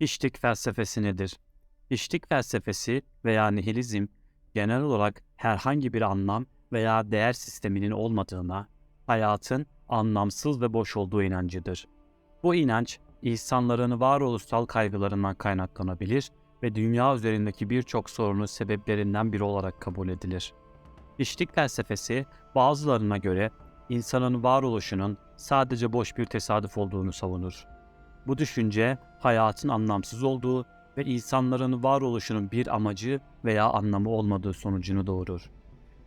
İştik felsefesi nedir? İştik felsefesi veya nihilizm genel olarak herhangi bir anlam veya değer sisteminin olmadığına, hayatın anlamsız ve boş olduğu inancıdır. Bu inanç insanların varoluşsal kaygılarından kaynaklanabilir ve dünya üzerindeki birçok sorunun sebeplerinden biri olarak kabul edilir. İştik felsefesi bazılarına göre insanın varoluşunun sadece boş bir tesadüf olduğunu savunur. Bu düşünce hayatın anlamsız olduğu ve insanların varoluşunun bir amacı veya anlamı olmadığı sonucunu doğurur.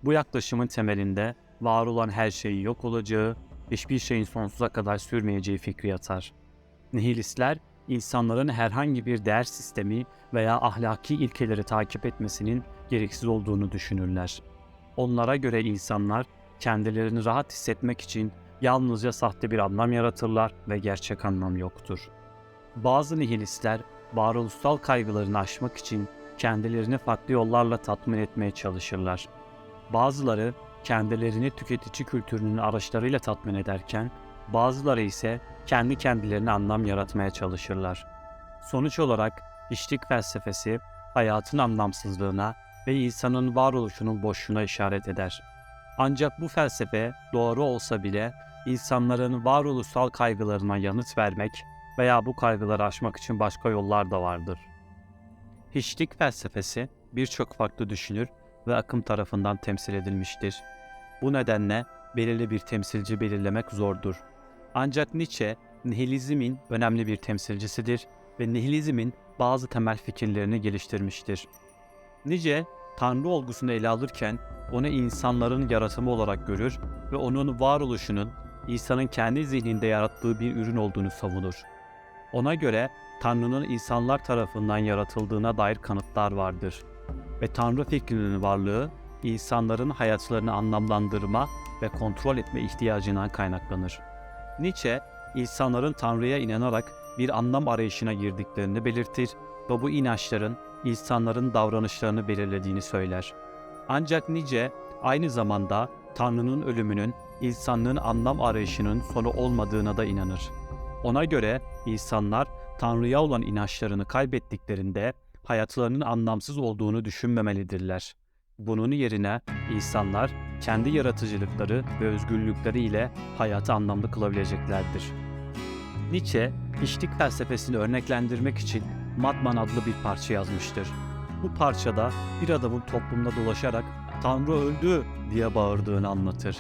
Bu yaklaşımın temelinde var olan her şeyin yok olacağı, hiçbir şeyin sonsuza kadar sürmeyeceği fikri yatar. Nihilistler, insanların herhangi bir değer sistemi veya ahlaki ilkeleri takip etmesinin gereksiz olduğunu düşünürler. Onlara göre insanlar kendilerini rahat hissetmek için yalnızca sahte bir anlam yaratırlar ve gerçek anlam yoktur. Bazı nihilistler varoluşsal kaygılarını aşmak için kendilerini farklı yollarla tatmin etmeye çalışırlar. Bazıları kendilerini tüketici kültürünün araçlarıyla tatmin ederken, bazıları ise kendi kendilerine anlam yaratmaya çalışırlar. Sonuç olarak içtik felsefesi hayatın anlamsızlığına ve insanın varoluşunun boşluğuna işaret eder. Ancak bu felsefe doğru olsa bile insanların varoluşsal kaygılarına yanıt vermek veya bu kaygıları aşmak için başka yollar da vardır. Hiçlik felsefesi birçok farklı düşünür ve akım tarafından temsil edilmiştir. Bu nedenle belirli bir temsilci belirlemek zordur. Ancak Nietzsche, nihilizmin önemli bir temsilcisidir ve nihilizmin bazı temel fikirlerini geliştirmiştir. Nietzsche, Tanrı olgusunu ele alırken onu insanların yaratımı olarak görür ve onun varoluşunun insanın kendi zihninde yarattığı bir ürün olduğunu savunur. Ona göre Tanrı'nın insanlar tarafından yaratıldığına dair kanıtlar vardır ve Tanrı fikrinin varlığı insanların hayatlarını anlamlandırma ve kontrol etme ihtiyacından kaynaklanır. Nietzsche, insanların Tanrı'ya inanarak bir anlam arayışına girdiklerini belirtir ve bu inançların insanların davranışlarını belirlediğini söyler. Ancak Nietzsche aynı zamanda Tanrı'nın ölümünün insanlığın anlam arayışının sonu olmadığına da inanır. Ona göre insanlar Tanrı'ya olan inançlarını kaybettiklerinde hayatlarının anlamsız olduğunu düşünmemelidirler. Bunun yerine insanlar kendi yaratıcılıkları ve özgürlükleri ile hayatı anlamlı kılabileceklerdir. Nietzsche, içtik felsefesini örneklendirmek için Madman adlı bir parça yazmıştır. Bu parçada bir adamın toplumda dolaşarak Tanrı öldü diye bağırdığını anlatır.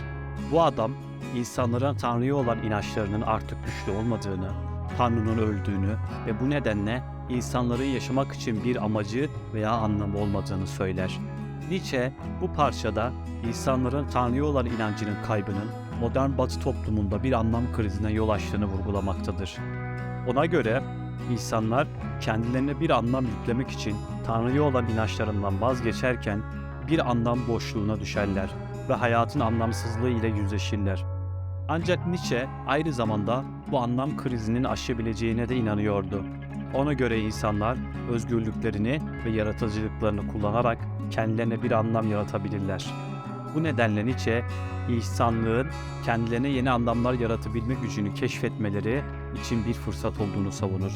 Bu adam insanların Tanrı'ya olan inançlarının artık güçlü olmadığını, Tanrı'nın öldüğünü ve bu nedenle insanların yaşamak için bir amacı veya anlamı olmadığını söyler. Nietzsche bu parçada insanların Tanrı'ya olan inancının kaybının modern Batı toplumunda bir anlam krizine yol açtığını vurgulamaktadır. Ona göre insanlar kendilerine bir anlam yüklemek için Tanrı'ya olan inançlarından vazgeçerken bir anlam boşluğuna düşerler ve hayatın anlamsızlığı ile yüzleşirler. Ancak Nietzsche aynı zamanda bu anlam krizinin aşabileceğine de inanıyordu. Ona göre insanlar özgürlüklerini ve yaratıcılıklarını kullanarak kendilerine bir anlam yaratabilirler. Bu nedenle Nietzsche, insanlığın kendilerine yeni anlamlar yaratabilme gücünü keşfetmeleri için bir fırsat olduğunu savunur.